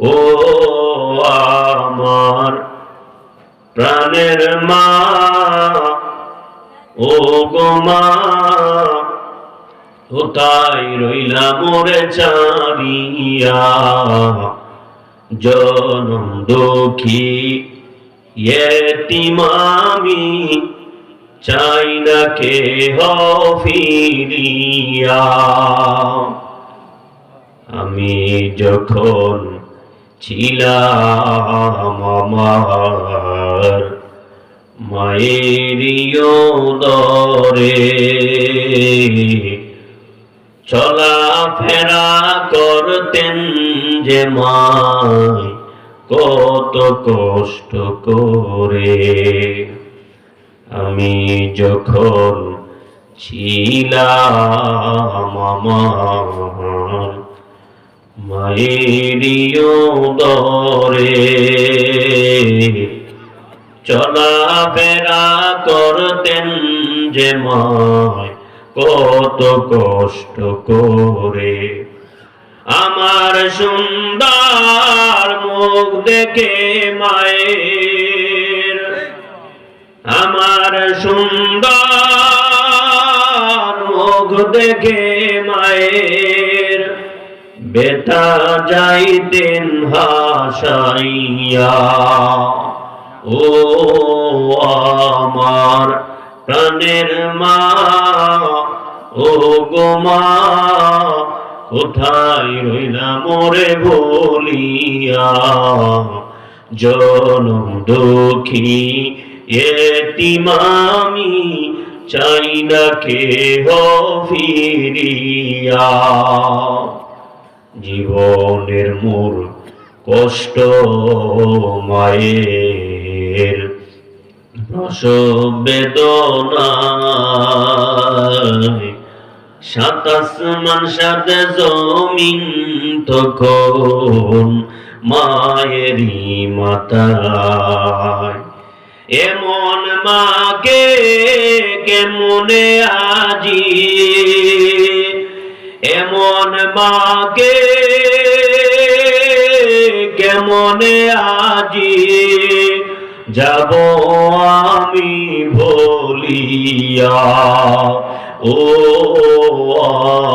ও আমার প্রাণের মা, ও গো মা, কোথায় রইলা মোরে চারিয়া জনম দুঃখী এতিমামি চাই না কে ফিরিয়া। আমি যখন ছিলাম আমার মায়েরিও দরে চলা ফেরা করতেন যে মায়, কত কষ্ট করে। আমি যখন ছিলাম আমার মায়েরিও দরে চলাফেরা করতেন যে মায়, কত কষ্ট করে। আমার সুন্দর মুখ দেখে মায়ের, আমার সুন্দর মুখ দেখে মায়ের। বেতা যাইতেন হাসাইয়া। ও আমার প্রাণের মা, ও গো মা, কোথায় রইলা মোরে বলিয়া? জনম দুঃখী এতিমামি চাই না কে ফিরিয়া। জীবনের মূল কষ্ট মায়ের। প্রসব বেদনায় সাতাশ মান সাথে জমিন তখন মায়েরই মাতায়। এমন মাকে কেমনে আজি? এমন মাকে কেমনে আজি? যাব আমি ভুলিয়া, ও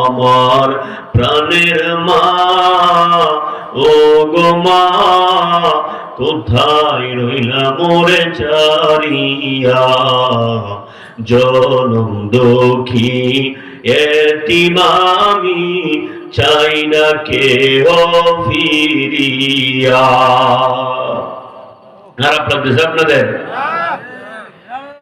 আমার প্রাণের মা, ও গো মা, কোথায় রইলা মোরে চারিয়া? জনম দুঃখী এতিমামি চাই না কেহ ফিরিয়া। খারাপ লাগতেছে আপনাদের